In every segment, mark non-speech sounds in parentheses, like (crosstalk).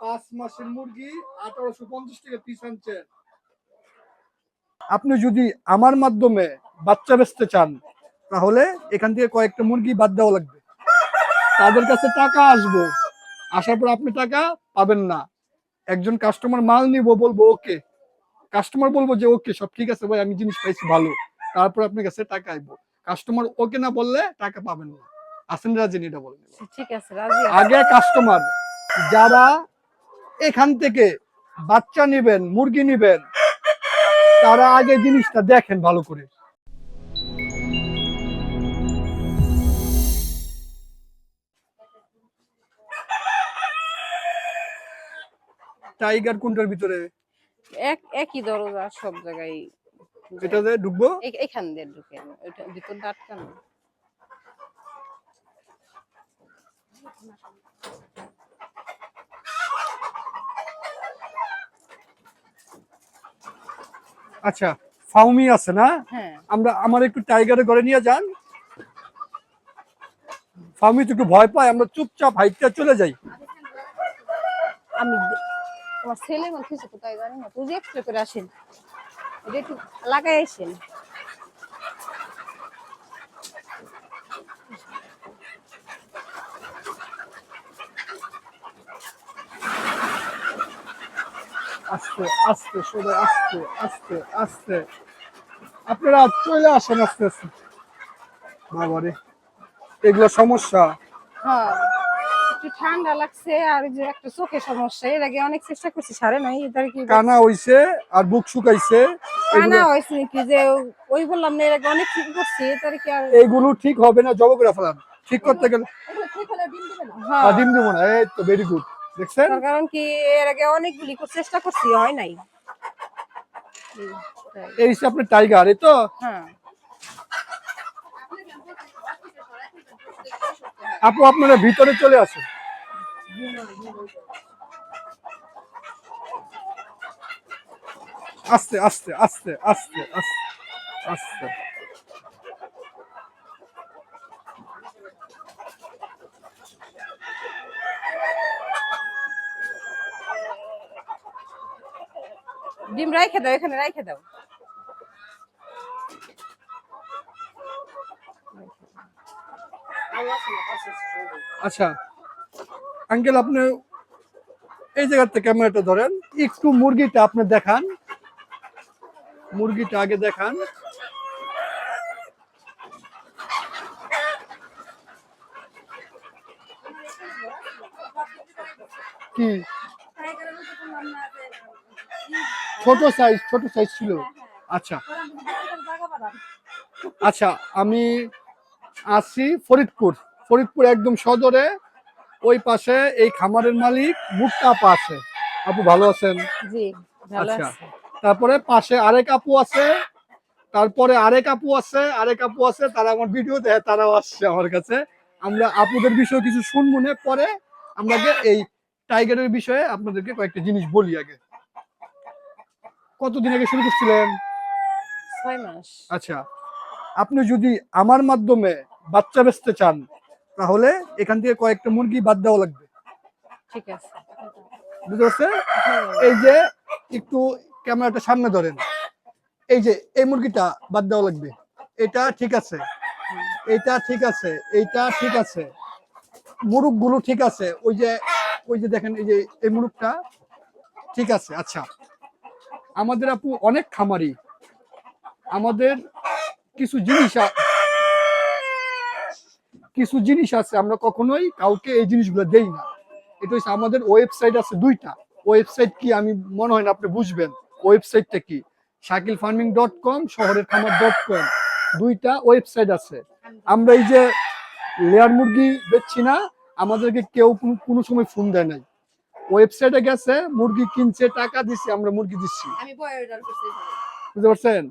পাঁচ মাসের মুরগি আঠারোশো পঞ্চাশ টাকা পিস আনছেন আপনি যদি আমার মাধ্যমে বাচ্চা বেচতে চান তাহলে এখান থেকে কয়েকটা মুরগি বাদ দেওয়া লাগবে। তাদের কাছে টাকা আসব। আসার পর আপনি টাকা পাবেন না। একজন কাস্টমার মাল নিব বলব ওকে। কাস্টমার বলব যে ওকে সব ঠিক আছে ভাই আমি জিনিস পাইছি ভালো। তারপর আপনার কাছে টাকা আইবো। কাস্টমার ওকে না বললে টাকা পাবেন না। আসেন রাজেন এটা বলেন। ঠিক আছে রাজি আগে কাস্টমার যারা এখান থেকে বাচ্চা নেবেন মুরগি নেবেন তারা আগে জিনিসটা দেখেন ভালো করে। টাইগার কোনটার ভিতরে? এক একই দরজা সব জায়গায় এটাতে ঢুকবো? এখান দিয়ে ঢুকে। ওইটা ভিতর আটকানো। আচ্ছা ফাউমি আছে না? হ্যাঁ। আমরা আমার একটু টাইগারের ঘরে নিয়ে যান। ফাউমি তো একটু ভয় পায় আমরা চুপচাপ হাইটটা চলে যাই। আমি আমার ছেলে মন কিছু কোথায় জানি না তুই এক্সপ্রে করে আসেন। এটা একটু লাগাই আসেন। আস্তে আস্তে সবাই আস্তে আস্তে আস্তে। আপনারা চলে আসেন আস্তে আস্তে। বাবারে এগুলো সমস্যা? হ্যাঁ একটু ঠান্ডা লাগছে আর যে একটা চোখে সমস্যা এর আগে অনেক চেষ্টা করছি সারে নাই এটার কি কানা হইছে আর বুক শুকাইছে কানা এগুলো- নাকি যে ওই বললাম না এর আগে অনেক ঠিক করছি এটার কি আর এইগুলো ঠিক হবে না জব করে ফেলান ঠিক করতে গেলে হ্যাঁ। আর ডিম দিব না এই তো ভেরি গুড দেখছেন? কারণ কি এর আগে অনেকগুলি চেষ্টা করছি হয় নাই। এই, হচ্ছে আপনার টাইগার এই তো? হ্যাঁ। আপু আপনারা ভিতরে চলে আসেন। আস্তে আস্তে আস্তে আস্তে আস্তে আস্তে। ডিম রাইখে দাও, এখানে রাইখে দাও। আচ্ছা আঙ্কেল, আপনি এই জায়গাতে ক্যামেরাটা ধরেন। একটু মুরগিটা আপনি দেখান। মুরগিটা আগে দেখান। কি? ছোট সাইজ ছোট সাইজ ছিল। আচ্ছা। আচ্ছা আমি আছি ফরিদপুর। ফরিদপুর একদম সদরে ওই পাশে এই খামারের মালিক মুক্তা পাশে আপু ভালো আছেন? জি ভালো আচ্ছা তারপরে পাশে আরেক আপু আছে তারপরে আরেক আপু আছে আরেক আপু আছে তারা আমার ভিডিও দেয় তারাও আসছে আমার কাছে। আমরা আপুদের বিষয়ে কিছু শুনব না পরে আমরা এই টাইগারের বিষয়ে আপনাদেরকে কয়েকটা জিনিস বলি আগে। কতদিন আগে শুরু করছিলেন? ছয় মাস। আচ্ছা আপনি যদি আমার মাধ্যমে বাচ্চা বেচতে চান তাহলে এখান থেকে কয়েকটা মুরগি বাদ দেওয়া লাগবে। ঠিক আছে। বুঝতে পারছেন? এই যে একটু ক্যামেরাটা সামনে ধরেন। এই যে এই মুরগিটা বাদ দেওয়া লাগবে। এটা ঠিক আছে। এটা ঠিক আছে। এইটা ঠিক আছে। মুরুগগুলো ঠিক আছে। ওই যে ওই যে দেখেন এই যে এই মুরুগটা ঠিক আছে। আচ্ছা। আমাদের আপু অনেক খামারি। আমাদের কিছু জিনিস কিছু জিনিস আছে, আমরা কখনোই কাউকে এই জিনিসগুলো দেই না। এটা হচ্ছে আমাদের ওয়েবসাইট আছে দুইটা। ওয়েবসাইট কি আমি মনে হয় না আপনি বুঝবেন। ওয়েবসাইটটা কি? শাকিল ফার্মিং ডট কম শহরের খামার ডট কম দুইটা ওয়েবসাইট আছে। আমরা এই যে লেয়ার মুরগি বেচছি না, আমাদেরকে কেউ কোনো সময় ফোন দেয় নাই। ওয়েবসাইটে গেছে মুরগি কিনছে টাকা দিচ্ছে আমরা মুরগি দিচ্ছি। বুঝতে পারছেন?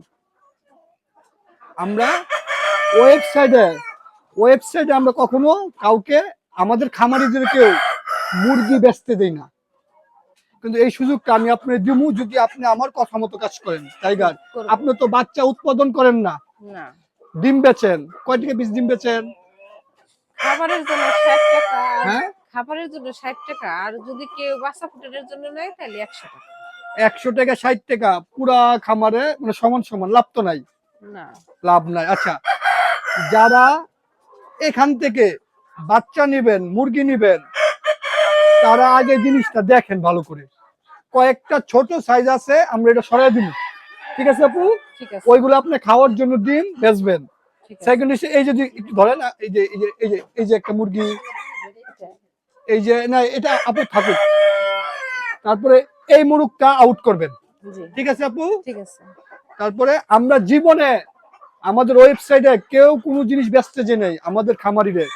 আমরা ওয়েবসাইটে ওয়েবসাইটে আমরা কখনো কাউকে আমাদের খামারিদের কেউ মুরগি বেচতে দেই না। কিন্তু এই সুযোগটা আমি আপনার দিমু যদি আপনি আমার কথা মতো কাজ করেন টাইগার। আপনি তো বাচ্চা উৎপাদন করেন না। না। ডিম বেচেন। কয় টাকা পিস ডিম বেচেন? খাবারের জন্য ষাট টাকা। হ্যাঁ? খাবারের জন্য ষাট টাকা আর যদি কেউ বাচ্চা ফুটানোর জন্য নেয় তাহলে একশো টাকা। একশো টাকা ষাট টাকা পুরা খামারে মানে সমান সমান লাভ তো নাই। না। লাভ নাই। আচ্ছা যারা এখান থেকে বাচ্চা নেবেন মুরগি নেবেন তারা আগে জিনিসটা দেখেন ভালো করে। কয়েকটা ছোট সাইজ আছে আমরা এটা সরাই দিব। ঠিক আছে আপু? ওইগুলো আপনি খাওয়ার জন্য দিন বেচবেন। সেকেন্ড এই যদি ধরেন এই যে এই যে এই যে একটা মুরগি এই যে না এটা আপু থাকুক। তারপরে এই মুরগটা আউট করবেন। ঠিক আছে আপু? ঠিক আছে। তারপরে আমরা জীবনে আমাদের ওয়েবসাইটে কেউ কোনো জিনিস বেচতে যে নেই আমাদের খামারিদের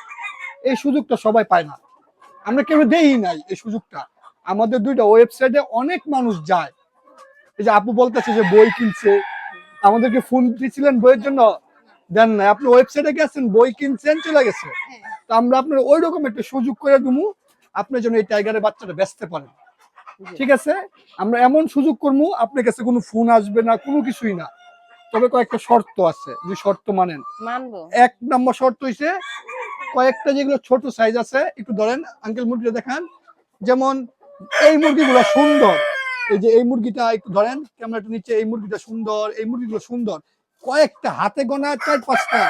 এই সুযোগটা সবাই পায় না। আমরা কেউ দেই নাই এই সুযোগটা। আমাদের দুইটা ওয়েবসাইটে অনেক মানুষ যায়। এই যে আপু বলতেছে যে বই কিনছে। আমাদেরকে ফোন দিয়েছিলেন বইয়ের জন্য। দেন নাই। আপনি ওয়েবসাইটে গেছেন বই কিনছেন চলে গেছে। তো আমরা আপনার ওই রকম একটা সুযোগ করে দেবো আপনার জন্য এই টাইগারের বাচ্চাটা বেচতে পারেন। ঠিক আছে? আমরা এমন সুযোগ করব আপনার কাছে কোনো ফোন আসবে না কোনো কিছুই না। তবে কয়েকটা শর্ত আছে যে শর্ত মানেন। মানবো। এক নম্বর শর্ত হইছে কয়েকটা যেগুলো ছোট সাইজ আছে একটু ধরেন আঙ্কেল মুরগিটা দেখান। যেমন এই মুরগিগুলো সুন্দর। এই যে এই মুরগিটা একটু ধরেন ক্যামেরাটা নিচে এই মুরগিটা সুন্দর এই মুরগিগুলো সুন্দর। কয়েকটা হাতে গোনা চার পাঁচটা।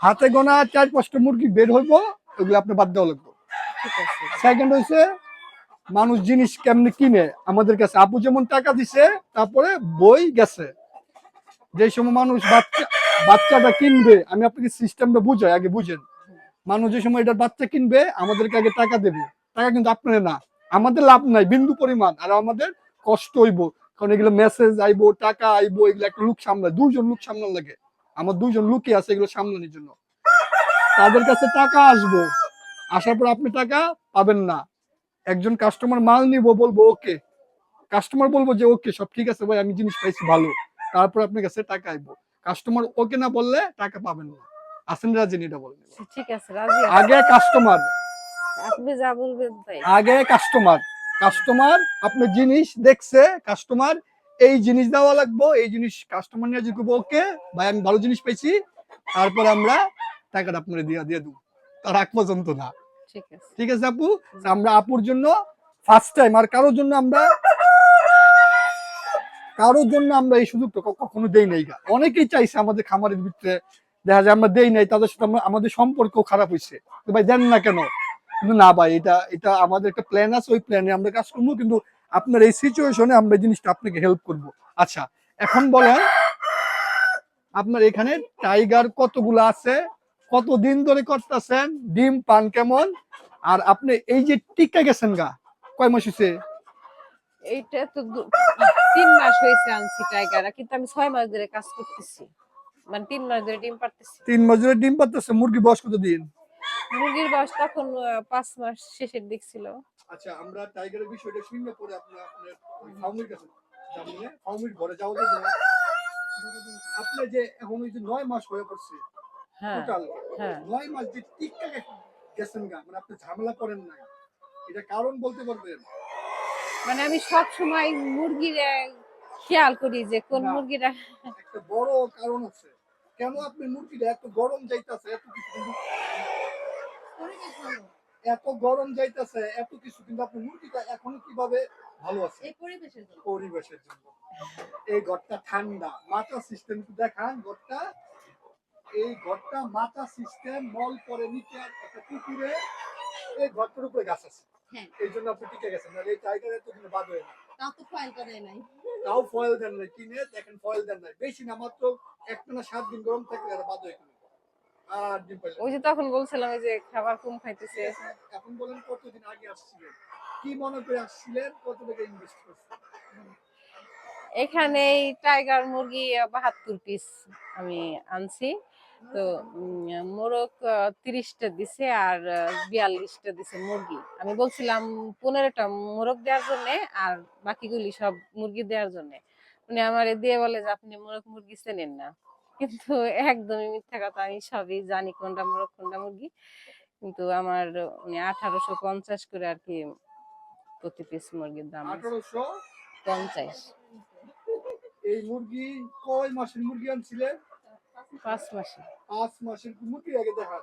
হাতে গোনা চার পাঁচটা মুরগি বের হইব ওগুলো আপনি বাদ দেওয়া লাগবে। সেকেন্ড হইছে, মানুষ জিনিস কেমনি কিনে? আমাদের কাছে আপু যেমন টাকা দিছে, তারপরে বই গেছে। যে সময় মানুষ বাচ্চা, বাচ্চাটা কিনবে, আমি আপনাকে সিস্টেমটা বুঝাই, আগে বুঝেন। মানুষ যে সময় এটার বাচ্চা কিনবে, আমাদেরকে আগে টাকা দেবে। টাকা কিন্তু আপনার না। আমাদের লাভ নাই, বিন্দু পরিমাণ, আর আমাদের কষ্ট হইব। কারণ এগুলো মেসেজ আইবো, টাকা আইবো, এগুলো একটা লোক সামলায়। দুজন লোক সামলান লাগে। আমার দুজন লোকই আছে, এগুলো সামলানোর জন্য। তাদের কাছে টাকা আসব। আসার পর আপনি টাকা পাবেন না। একজন কাস্টমার মাল নিব বলব ওকে। কাস্টমার বলব যে ওকে সব ঠিক আছে ভাই আমি জিনিস পাইছি ভালো। তারপর আপনার কাছে টাকা আইবো। কাস্টমার ওকে না বললে টাকা পাবেন না। আসেন রাজেন এটা বলেন ঠিক আছে রাজি আগে কাস্টমার আপনি যা বলবেন তাই। আগে কাস্টমার কাস্টমার আপনার জিনিস দেখছে কাস্টমার এই জিনিস দেওয়া লাগবো এই জিনিস কাস্টমার নিয়ে যদি ওকে ভাই আমি ভালো জিনিস পেয়েছি তারপর আমরা টাকাটা আপনার দিয়ে দিয়ে দেবো। তার আগ পর্যন্ত না। ঠিক আছে। আপু? আমরা আপুর জন্য ফার্স্ট টাইম আর কারোর জন্য আমরা কারোর জন্য আমরা এই সুযোগটা কখনো দেই নাই গা। অনেকেই চাইছে আমাদের খামারের ভিতরে দেখা যায় আমরা দেই নাই, তাদের সাথে আমাদের সম্পর্ক খারাপ হয়েছে ভাই দেন না কেন? কিন্তু না ভাই, এটা এটা আমাদের একটা প্ল্যান আছে, ওই প্ল্যানে আমরা কাজ করব, কিন্তু আপনার এই সিচুয়েশনে আমরা জিনিসটা আপনাকে হেল্প করব। আচ্ছা এখন বলেন, আপনার এখানে টাইগার কতগুলো আছে? কতদিন ধরে করতেছেন? ডিম পান কেমন? আর আপনি এই যে টিকা গেছেন গা কয় মাস হয়েছে এইটা তো তিন মাস হয়েছে আনছি টাইগার কিন্তু আমি ছয় মাস ধরে কাজ করতেছি। মানে তিন মাস ধরে ডিম পারতেছি তিন মাস ধরে ডিম পাচ্ছে মুরগি বয়স কত দিন মুরগির বয়স তখন পাঁচ মাস শেষের দিক ছিল। আচ্ছা আমরা টাইগারের বিষয়টা শূন্য করে আপনার আপনার ওই কাছে যাবেন না। ঘরে যাওয়া আপনি যে এখন ওই যে নয় মাস হয়ে পড়ছে টোটাল হ্যাঁ। নয় মাস যে গেছেন গা মানে আপনি ঝামেলা করেন নাই। এটা কারণ বলতে পারবেন? মানে আমি সব সময় মুরগির খেয়াল করি যে কোন না। মুরগিটা একটা বড় কারণ আছে কেন আপনি মুরগিটা এত গরম যাইতাছে এত কিছু কিন্তু এত গরম যাইতাছে এত কিছু কিন্তু আপনি মুরগিটা এখনও কীভাবে ভালো আছে? এই পরিবেশের জন্য। পরিবেশের জন্য। এই ঘরটা ঠান্ডা মাথা সিস্টেম দেখান ঘরটা এই ঘরটা মাথা সিস্টেম মল পরে নিচে একটা পুকুরে এই ঘরটার উপরে গাছ আছে। হ্যাঁ। এই জন্য আপনি টিকে গেছেন আর এই টাইগার এত কিন্তু বাদ হয় না। তাও তো ফয়েলটা দেয় নাই। তাও ফয়েল দেন নাই কিনে দেখেন ফয়েল দেন নাই। বেশি না মাত্র একটা না সাত দিন গরম থাকলে আর বাদ হয় আর ডিম পাইলেন ওই যে তখন বলছিলাম যে খাবার কম খাইতেছে। এখন বলেন কতদিন আগে আসছিলেন? কি মনে করে আসছিলেন? কত টাকা ইনভেস্ট করছেন? এখানে এই টাইগার মুরগি বাহাত্তর পিস আমি আনছি। তো মোরগ তিরিশটা দিছে আর বিয়াল্লিশটা দিছে মুরগি। আমি বলছিলাম পনেরোটা মোরগ দেওয়ার জন্য আর বাকিগুলি সব মুরগি দেওয়ার জন্য। উনি আমার দিয়ে বলে যে আপনি মোরগ মুরগি চেনেন না। কিন্তু একদমই মিথ্যা কথা আমি সবই জানি কোনটা মোরগ কোনটা মুরগি। কিন্তু আমার উনি আঠারোশো পঞ্চাশ করে আর কি প্রতি পিস মুরগির দাম আঠারোশো? পঞ্চাশ। এই মুরগি কয় মাসের মুরগি আনছিলেন? পাঁচ মাসে। পাঁচ মাসের মুরগি আগে দেখান।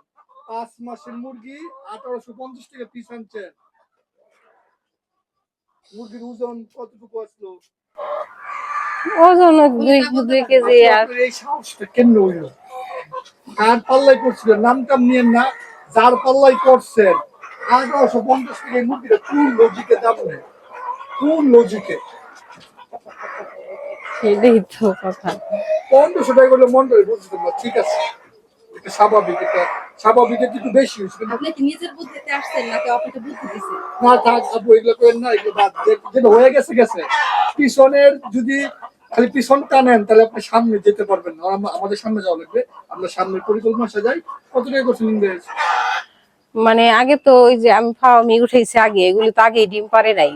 পাঁচ মাসের মুরগি আঠারোশো পঞ্চাশ টাকা পিস আনছেন মুরগির ওজন কতটুকু আসলো? ওজন দুই দুই কেজি আর আপনার এই সাহসটা কেমনে হইল? কার পাল্লাই করছিলেন নামটাম নিয়েন না। যার পাল্লাই করছেন আঠারোশো পঞ্চাশ টাকা মুরগিটা কোন লজিকে দাম নেই কোন লজিকে সেটাই তো কথা। পনেরোশো টাকা করলে মন করে বুঝতে পারব ঠিক আছে। এটা স্বাভাবিক এটা স্বাভাবিক এটা একটু বেশি হয়েছে আপনি কি নিজের বুদ্ধিতে আসছেন নাকি আপনাকে বুদ্ধি দিছে না থাক আপু এগুলো করেন না এগুলো বাদ যেটা হয়ে গেছে গেছে। পিছনের যদি খালি পিছন টানেন তাহলে আপনি সামনে যেতে পারবেন না। আমাদের সামনে যাওয়া লাগবে আমরা সামনের পরিকল্পনা সাজাই। কত টাকা করছেন ইংরেজ মানে আগে তো ওই যে আমি ফার্মি উঠেছি আগে এগুলো তো আগে ডিম পারে নাই।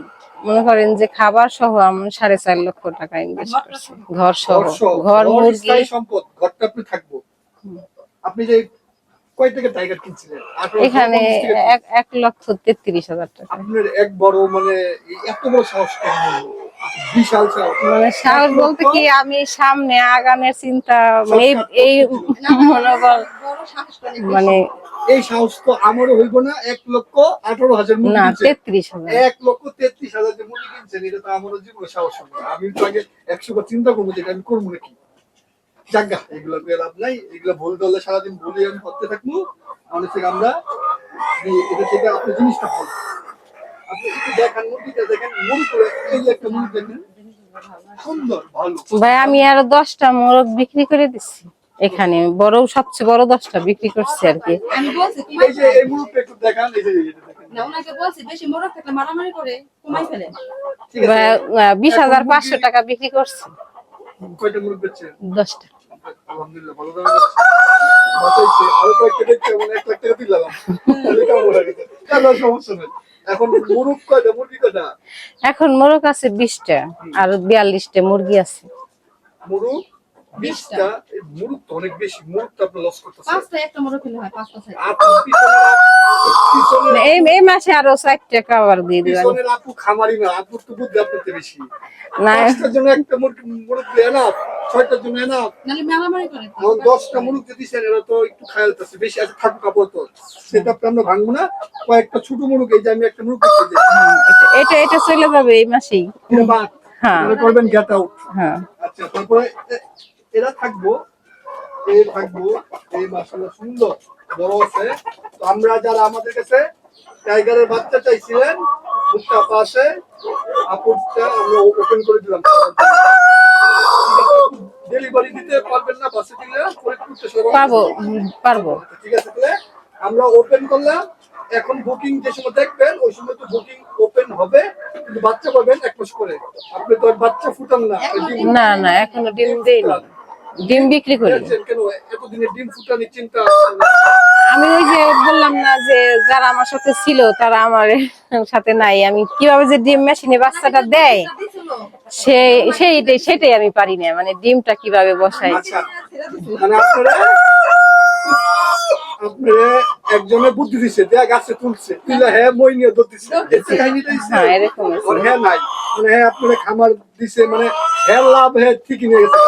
মনে করেন যে খাবার সহ আমি সাড়ে চার লক্ষ টাকা ইনভেস্ট করছি। ঘর সহ ঘর মুরগি। সম্পদ। ঘরটা আপনি থাকব। আপনি যে কয় টাকা টাইগার কিনছিলেন? 1850 এখানে এক এক লক্ষ তেত্রিশ হাজার টাকা। এক বড় মানে এই এত বড় সাহস বিশাল মানে সাহস বলতে কি আমি সামনে আগানের চিন্তা এই এই মনোবল বড় সাহস করে মানে এই সাহস তো আমারও হইব না এক লক্ষ আঠারো হাজার না তেত্রিশ হাজার। এক লক্ষ তেত্রিশ হাজার যে মুরগি কিনছেন এটা তো আমারও জীবনে সাহস হবে না। আমি তো আগে একশো বার চিন্তা করব যে এটা আমি করব নাকি। জাগা এগুলো লাভ নাই এগুলো ভুল করলে সারাদিন ভুলে আমি করতে থাকব। আমাদের থেকে আমরা এটা থেকে আপনার জিনিসটা ভালো। আপনি একটু দেখান মুরগিটা দেখেন মুরগি করে এই যে একটা মুরগি দেখেন সুন্দর ভালো। ভাই আমি আরও দশটা মোরগ বিক্রি করে দিচ্ছি। এখানে বড় সবচেয়ে বড় দশটা বিক্রি করছি আর কি। বেশি হাজার পাঁচশো টাকা বিক্রি করছি। কয়টা মুরগি বেচছেন? দশটা। মানে এখন মোরগ আছে বিশটা আর বিয়াল্লিশটা মুরগি আছে। মুরগ বিশটা এই মুরগ তো অনেক বেশি মুরগ তো আপনার লস পাঁচটা একটা মোরগ খেলে হয় পাঁচটা আপু আপু- এই এই মাসে আরও চারটা খাবার দিয়ে দিবেন পিছনের আপু খামারি না আপুর তো বুদ্ধি আপনার বেশি। না। পাঁচটার জন্য একটা মুরগি মুরগ এনাফ ছয়টার জন্য এনাফ নাহলে মারামারি করে দিচ্ছেন এরা তো একটু খায়ালতেছে বেশি আছে থাকুক কাপড় তো সেটা আপনি আমরা ভাঙবো না। কয়েকটা ছোট মুরগ এই যে আমি একটা যাই হ্যাঁ, এটা- এটা চলে যাবে এই মাসেই। হ্যাঁ। করবেন গেট আউট হ্যাঁ। আচ্ছা তারপরে এরা থাকব এই থাকব এই মাসাল্লাহ সুন্দর বড় আছে। তো আমরা যারা আমাদের কাছে টাইগারের বাচ্চা চাইছিলেন মুখটা পাশে আপুরটা আমরা ওপেন করে দিলাম। ডেলিভারি দিতে পারবেন না বাসে দিলে পাবো পারব ঠিক আছে তাহলে আমরা ওপেন করলাম। এখন বুকিং যে সময় দেখবেন ওই সময় তো বুকিং ওপেন হবে কিন্তু বাচ্চা পাবেন এক মাস করে আপনি তো বাচ্চা ফুটান না না না এখনও ডিম দেইনি। ডিম বিক্রি করি? আমি ওই যে বললাম না যে যারা আমার সাথে ছিল তারা আমার সাথে নাই। আমি কীভাবে যে ডিম মেশিনে বাচ্চাটা দেয় দিছিল। সে সেইটাই সেটাই আমি পারি না। মানে ডিমটা কীভাবে বসাই? আচ্ছা মানে আপনারা আপনারা একজনে বুদ্ধি দিছে দেয়া গাছে তুলছে। তুলে হ্যাঁ মই নিয়ে দিছে। হ্যাঁ, এরকম হ্যাঁ নাই। মানে হ্যাঁ আপনারা খামার দিছে মানে হ্যাঁ লাভ হ্যাঁ ঠিকই নিয়ে গেছে।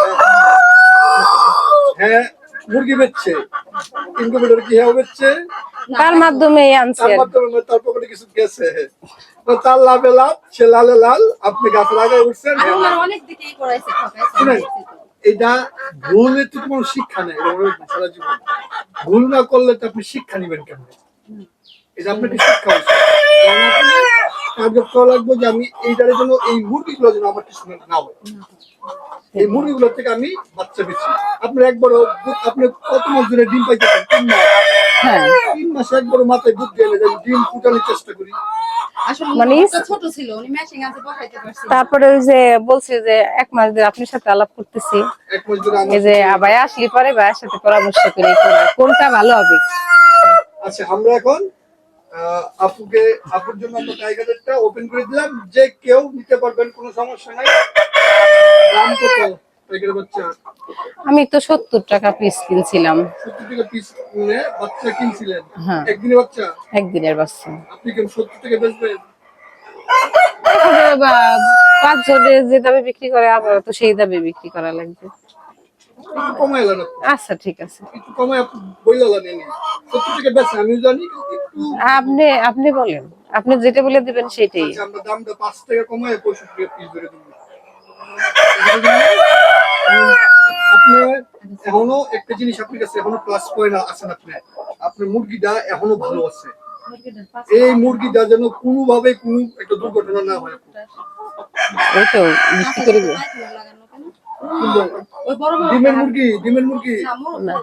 হ্যাঁ মুরগি বেচছে। ইনকুবেটর কি হ্যাঁ বেচছে? তার মাধ্যমে আনছি তার মাধ্যমে তার পকেটে কিছু গেছে। তো তার লাভে লাভ সে লালে লাল আপনি গাছে লাগাই উঠছেন। আর ওনার লাভ। অনেক দিকেই করাইছে এটা ভুলে তো কোনো শিক্ষা নেই সারা জীবন। ভুল না করলে তো আপনি শিক্ষা নেবেন কেন এটা আপনাকে শিক্ষা হচ্ছে করা লাগবে যে আমি এইটার জন্য এই মুরগিগুলো যেন আমার কিছু না হয়। এই মুরগিগুলো থেকে আমি বাচ্চা বেছি আপনার একবার আপনি কত মাস ধরে ডিম পাইতেছেন? তিন মাস। হ্যাঁ। তিন মাস একবার মাথায় বুদ্ধি এনে ডিম ফুটানোর চেষ্টা করি। আসলে মানে ছোট ছিল উনি ম্যাচিং আছে বসাইতে পারছি তারপরে ওই যে বলছে যে এক মাস ধরে আপনার সাথে আলাপ করতেছি। এক মাস ধরে এই যে ভাই আসলে পরে ভাইয়ের সাথে পরামর্শ করে কোনটা ভালো হবে? আচ্ছা আমরা এখন আহ, আপুকে আপুর জন্য আমরা টাইগারেরটা ওপেন করে দিলাম। যে কেউ নিতে পারবেন কোনো সমস্যা নাই দাম কত টাইগারের বাচ্চা আমি তো সত্তর টাকা পিস কিনছিলাম। হ্যাঁ। একদিনের বাচ্চা? পাঁচ যে দামে বিক্রি করে আবার তো সেই দামে বিক্রি করা লাগবে। আচ্ছা ঠিক আছে। আপনি আপনি বলেন। আপনি যেটা বলে দিবেন সেটাই। আচ্ছা, আমরা দামটা পাঁচ টাকা কমাই পঁয়ষট্টি পিস ধরে দেবো। আপনি এখনও একটা জিনিস আপনার কাছে এখনও প্লাস পয়েন্ট আছেন আপনি? আপনার মুরগিটা এখনও ভালো আছে। এই মুরগিটা যেন কোনোভাবে কোনো একটা দুর্ঘটনা না হয়। ওই তো বৃষ্টি করে দিও। কিন্তু ওই বড় বড় ডিমের মুরগি ডিমের মুরগি? না, মোরগ না না।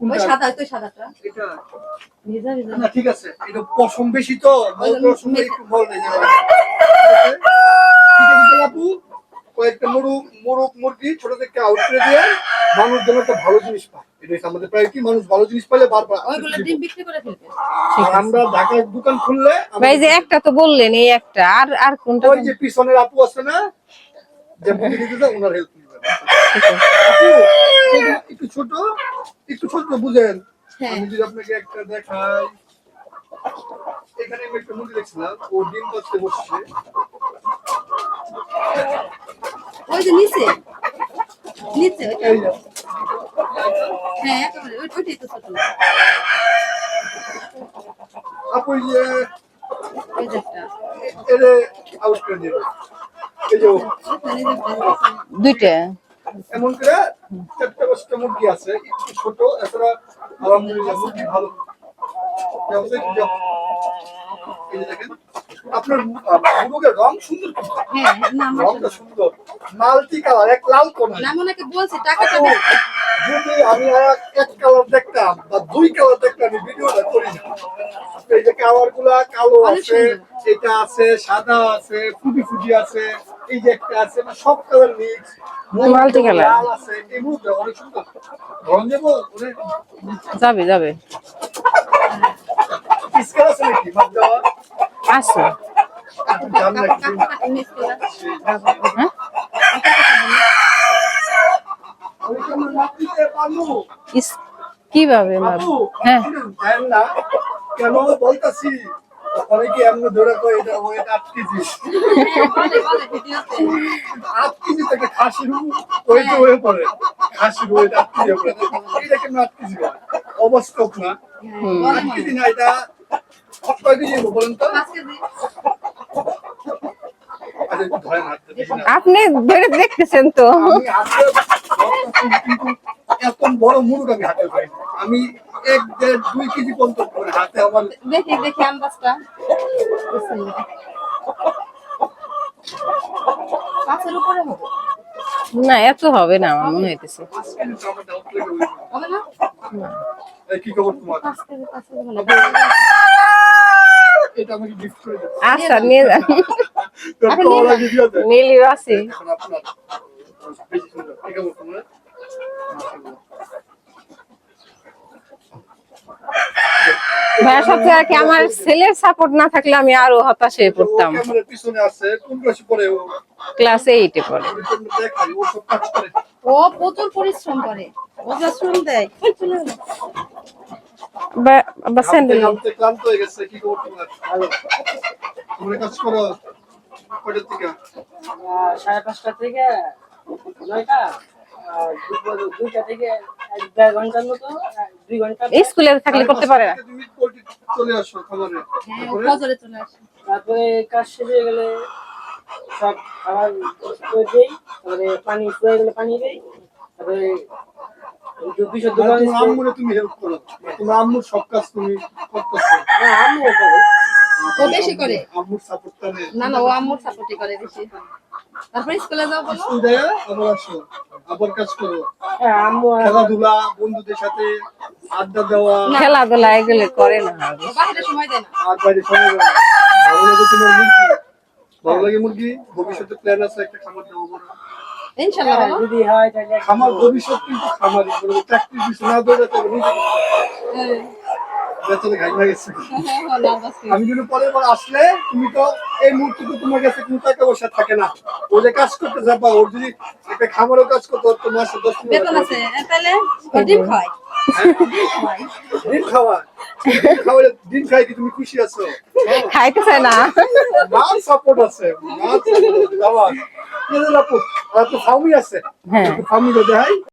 ওই কোনটা? সাদা তো সাদাটা এটা? ভিজা ভিজা। না ঠিক আছে। এটা পশম বেশি তো পশম একটু নেই ঠিক আছে তো আপু কয়েকটা মুরু মুরগি ছোট থেকে আউট করে দিয়ে মানুষ যেন একটা ভালো জিনিস পায়। এটা আমাদের প্রায় কি? মানুষ ভালো জিনিস পাইলে বারবার ওইগুলো ডিম। বিক্রি করে ফেলবে। আর আমরা ঢাকায় দোকান খুললে ভাই যে একটা তো বললেন এই একটা। আর আর কোনটা ওই যে পিছনের আপু আছে না যে মুরগি দিতে ওনার হেল্প নিবেন আপু একটু ছোট একটু ছোট বুঝেন। হ্যাঁ। আমি যদি আপনাকে একটা দেখাই। এখানে আমি একটা মুরগি দেখছিলাম ও ডিম পাচ্ছে বসছে। ওই যে নিচে। নিচে হ্যাঁ ওইটাই তো ছোট। আপু যে আউট করে এই যে দুইটা। এমন করে চারটা পাঁচটা মুরগি আছে একটু ছোট এছাড়া আলহামদুলিল্লাহ মুরগি ভালো। আপনার আহ, রং সুন্দর কিন্তু। হ্যাঁ রংটা সুন্দর। মাল্টি কালার এক লাল কোনা না ওনাকে বলছি টাকাটা যদি আমি এক এক কালার দেখতাম বা দুই কালার দেখতাম আমি ভিডিওটা করি না। এই যে কালারগুলা কালো আছে। এটা আছে সাদা আছে ফুটি ফুটি আছে এই যে একটা আছে মানে সব কালার মিক্স। লাল আছে এই মুহূর্তে অনেক সুন্দর। যাবে যাবে। (laughs) আছে কীভাবে হ্যাঁ। কেন বলতাছি? অনেকে এমন ধরে কয় এটা ওয়েট আট কেজি? বলে বলে ভিডিওতে আট কেজি থেকে খাসির ওয়েট হয়ে পড়ে। খাসির ওয়েট আট কেজি এটা কেন আট কেজি হয়? না। আচ্ছা। আপনি ধরে দেখতেছেন তো। আমি এত বড় মুরগ আমি হাতে পাই আমি এক দেড় দুই কেজি পর্যন্ত হাতে আমার দেখি দেখি আন্দাজটা। পাঁচের উপরে হবে। না এত হবে না আমার মনে হইতেছে। আচ্ছা তো আমার doubt ভাইয়া সবচেয়ে আর কি আমার ছেলের সাপোর্ট না থাকলে আমি আরও হতাশ হয়ে পড়তাম ক্যামেরার পিছনে আছে কোন ক্লাসে পড়ে ও? ক্লাস এইটে পড়ে। ও প্রচুর পরিশ্রম করে। ও যা দেয়। বা- স্যান্ডেল ক্লান্ত হয়ে গেছে কি খবর ভালো তোমরা কাজ করো কয়টার থেকে সাড়ে পাঁচটা থেকে নয়টা দুইটা থেকে এক দেড় ঘণ্টার মতো স্কুলে থাকলে করতে পারে না। তুমি পোল্ট্রি চলে আসো খামারে। হ্যাঁ ও ফজরে চলে আসো। তারপরে কাজ শেষ হয়ে গেলে সব খাবার করে দেই তারপরে পানি শুয়ে গেলে পানি দেই তারপরে মানে আম্মুরে তুমি হেল্প করো। তোমার আম্মুর সব কাজ তুমি করতেছো। না আম্মু করে। ও বেশি করে? আম্মুর না না ও আম্মুর সাপোর্টই করে বেশি। তারপরে স্কুলে যাও বলো। স্কুল দেয়া আবার আসো। আবার কাজ করো। হ্যাঁ আম্মু খেলাধুলা বন্ধুদের সাথে আড্ডা দেওয়া। খেলাধুলা এগুলো করে না। বাইরে সময় দেয় না। আর বাইরে সময় দেওয়া ভালো লাগে তোমার মুরগি? ভালো লাগে মুরগি? ভবিষ্যতে প্ল্যান আছে একটা খামার দেবো বড় ইনশাল্লাহ হ্যাঁ, যদি হয় তাহলে খামার ভবিষ্যৎ কিন্তু খামারই দিচ্ছে না দৌড়াতে হবে হ্যাঁ। বেচারে ঘাই হয়ে গেছে। হ্যাঁ হ্যাঁ নার্ভাস আমি কিন্তু পরের বার আসলে তুমি তো এই মুহূর্তে তো তোমার কাছে কোনো টাকা পয়সা থাকে না। ও যে কাজ করতে যাবা ওর যদি একটা খামারও কাজ করতে হতো মাসে দশ বেতন আছে তাহলে ডিম খাওয়াই। দিন খাওয়া খাওয়ালে দিন খাই কি তুমি খুশি আছো? (laughs) খাইতে চায় না সাপোর্ট আছে সাপোর্ট আছে। হ্যাঁ। দেখাই।